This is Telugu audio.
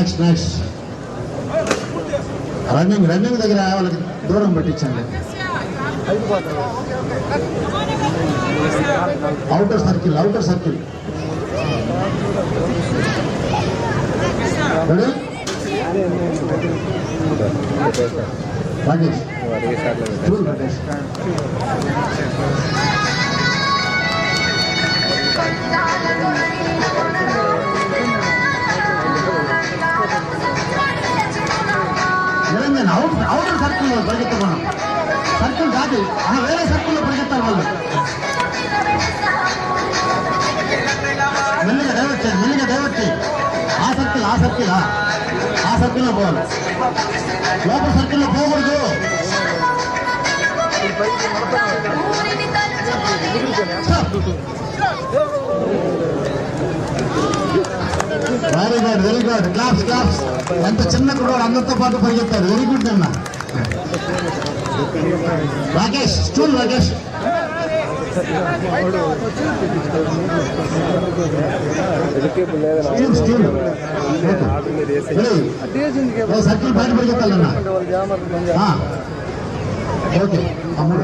నెక్స్ట్ నెక్స్ట్ రన్నింగ్ రన్నింగ్ దగ్గర వాళ్ళకి దూరం పెట్టించండి. Outer circle outer circle Rakesh చూడు రాకేష్ నేను అవుట్ అవుటర్ సర్కిల్లో సర్కిల్ మనం సర్కిల్ కాదు ఆ వేరే సర్కిల్లో పరిగెత్తారు వాళ్ళు. మెల్లిగా డైవర్ట్ మెల్లిగా డైవర్ట్ ఆ సర్కిల్ ఆ సర్కిల్ ఆ. సర్కిల్లో పోవాలి. లోపల సర్కిల్లో పోకూడదు. Very good very good claps claps ఎంత చిన్న కుర్రాడు అందరితో పాటు పరిగెత్తారు వెరీ గుడ్ అన్న Rakesh stool Rakesh steel steel circle బయట పరిగెత్తాలన్నా ఆ. ఓకే అమ్ముడు